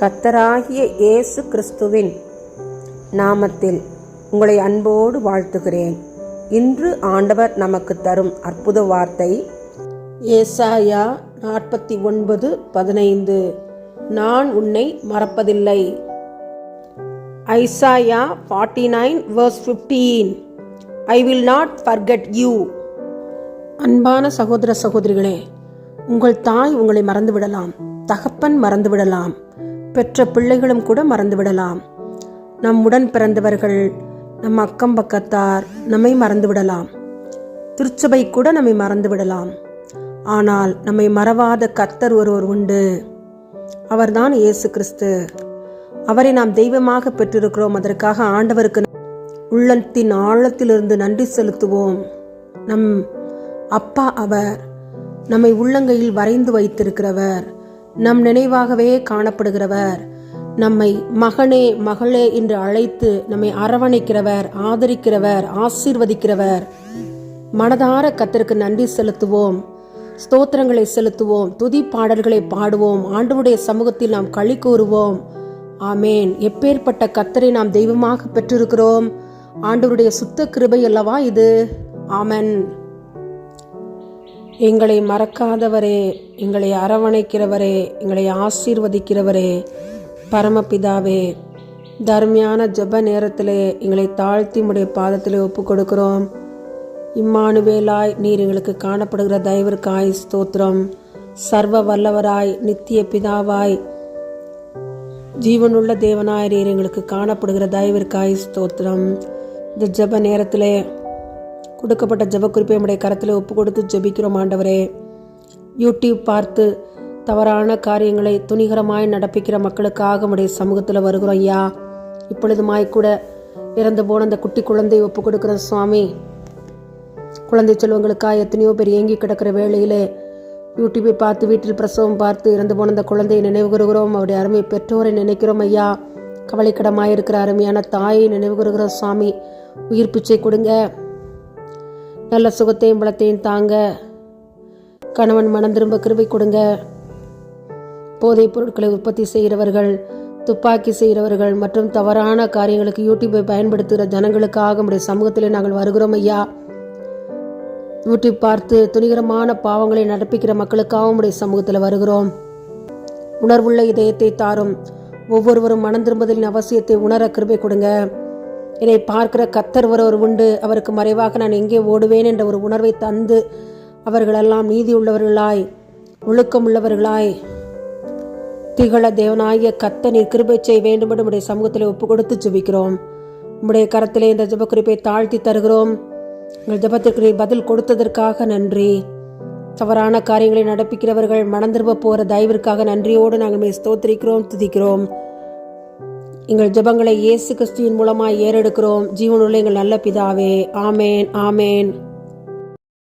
கத்தராகிய இயேசு கிறிஸ்துவின் நாமத்தில் உங்களை அன்போடு வாழ்த்துகிறேன். இன்று ஆண்டவர் நமக்கு தரும் அற்புத வார்த்தை ஏசாயா நாற்பத்தி ஒன்பது பதினைந்து. நான் உன்னை மறப்பதில்லை. Isaiah forty nine verse fifteen I will not forget you அன்பான சகோதர சகோதரிகளே உங்கள் தாய் உங்களை மறந்துவிடலாம். தகப்பன் மறந்துவிடலாம். பெற்ற பிள்ளைகளும் கூட மறந்துவிடலாம். நம்முடன் நம் உடன் பிறந்தவர்கள் நம் அக்கம் பக்கத்தார் நம்மை மறந்து விடலாம் திருச்சபை கூட நம்மை மறந்து விடலாம் ஆனால் நம்மை மறவாத கர்த்தர் ஒருவர் உண்டு. அவர்தான் இயேசு கிறிஸ்து. அவரை நாம் தெய்வமாக பெற்றிருக்கிறோம். அதற்காக ஆண்டவருக்கு உள்ளத்தின் ஆழத்திலிருந்து நன்றி செலுத்துவோம். நம் அப்பா அவர் நம்மை உள்ளங்கையில் வரைந்து வைத்திருக்கிறவர். நம் நினைவாகவே காணப்படுகிறவர். நம்மை மகனே மகளே என்று அழைத்து நம்மை அரவணைக்கிறவர் ஆதரிக்கிறவர் ஆசீர்வதிக்கிறவர். மனதார கத்தருக்கு நன்றி செலுத்துவோம். ஸ்தோத்திரங்களை செலுத்துவோம். துதி பாடல்களை பாடுவோம். ஆண்டவருடைய சமூகத்தில் நாம் களி கூறுவோம். ஆமேன். எப்பேற்பட்ட கத்தரை நாம் தெய்வமாக பெற்றிருக்கிறோம். ஆண்டவருடைய சுத்த கிருபை அல்லவா இது? ஆமன். எங்களை மறக்காதவரே எங்களை அரவணைக்கிறவரே எங்களை ஆசீர்வதிக்கிறவரே. பரமபிதாவே தர்மியான ஜெப நேரத்திலே எங்களை தாழ்த்தி உடைய பாதத்திலே ஒப்பு கொடுக்கிறோம். இம்மானுவேலாய் நீர் எங்களுக்கு காணப்படுகிற தயவிற்காய் ஸ்தோத்திரம். சர்வ வல்லவராய் நித்திய பிதாவாய். ஜீவனுள்ள தேவனாய் நீர் எங்களுக்கு காணப்படுகிற தயவிற்காய் ஸ்தோத்திரம். இந்த ஜெப நேரத்திலே கொடுக்கப்பட்ட ஜபக்குறிப்பை நம்முடைய கரத்தில் ஒப்பு கொடுத்து ஜெபிக்கிறோம் ஆண்டவரே. யூடியூப் பார்த்து தவறான காரியங்களை துணிகரமாய் நடப்பிக்கிற மக்களுக்காக நம்முடைய சமூகத்தில் வருகிறோம் ஐயா. இப்பொழுதுமாய் கூட இறந்து போன அந்த குட்டி குழந்தையை ஒப்பு கொடுக்குற சுவாமி குழந்தை செல்வங்களுக்காக எத்தனையோ பேர் ஏங்கி கிடக்கிற வேளையிலே யூடியூப்பை பார்த்து வீட்டில் பிரசவம் பார்த்து இறந்து போன அந்த குழந்தையை நினைவு கூறுகிறோம் அவருடைய அருமை பெற்றோரை நினைக்கிறோம் ஐயா. கவலைக்கிடமாக இருக்கிற அருமையான தாயை நினைவு கூறுகிறோம் சுவாமி உயிர் பிச்சை கொடுங்க. நல்ல சுகத்தையும் பலத்தையும் தாங்க. கணவன் மனம் திரும்ப கிருபை கொடுங்க. போதைப் பொருட்களை உற்பத்தி செய்கிறவர்கள் துப்பாக்கி செய்கிறவர்கள் மற்றும் தவறான காரியங்களுக்கு யூடியூப்பை பயன்படுத்துகிற ஜனங்களுக்காக நம்முடைய சமூகத்திலே நாங்கள் வருகிறோம் ஐயா. யூடியூப் பார்த்து துணிகரமான பாவங்களை நடப்பிக்கிற மக்களுக்காக உடைய சமூகத்தில் வருகிறோம். உணர்வுள்ள இதயத்தை தாரும். ஒவ்வொருவரும் மனம் திரும்புதலின் அவசியத்தை உணர கிருபை கொடுங்க. என்னை பார்க்கிற கத்தர் ஒருவர் உண்டு. அவருக்கு மறைவாக நான் எங்கே ஓடுவேன் என்ற ஒரு உணர்வை தந்து அவர்களெல்லாம் நீதி உள்ளவர்களாய் ஒழுக்கம் உள்ளவர்களாய் திகழ தேவனாகிய கத்த நீர் கிருபை செய்ய வேண்டும் என்று உடைய சமூகத்தில் ஒப்பு கொடுத்து ஜெபிக்கிறோம். உம்முடைய கரத்திலே இந்த ஜெப குறிப்பை தாழ்த்தி தருகிறோம். உங்கள் ஜெபத்திற்கு நீர் பதில் கொடுத்ததற்காக நன்றி. தவறான காரியங்களை நடப்பிக்கிறவர்கள் மனம் திரும்ப போகிற தயவிற்காக நன்றியோடு நாங்கள் ஸ்தோத்திரிக்கிறோம் துதிக்கிறோம். எங்கள் ஜெபங்களை இயேசு கிறிஸ்துவின் மூலமாக ஏறெடுக்கிறோம். ஜீவனுள்ள எங்கள் நல்ல பிதாவே. ஆமேன் ஆமேன்.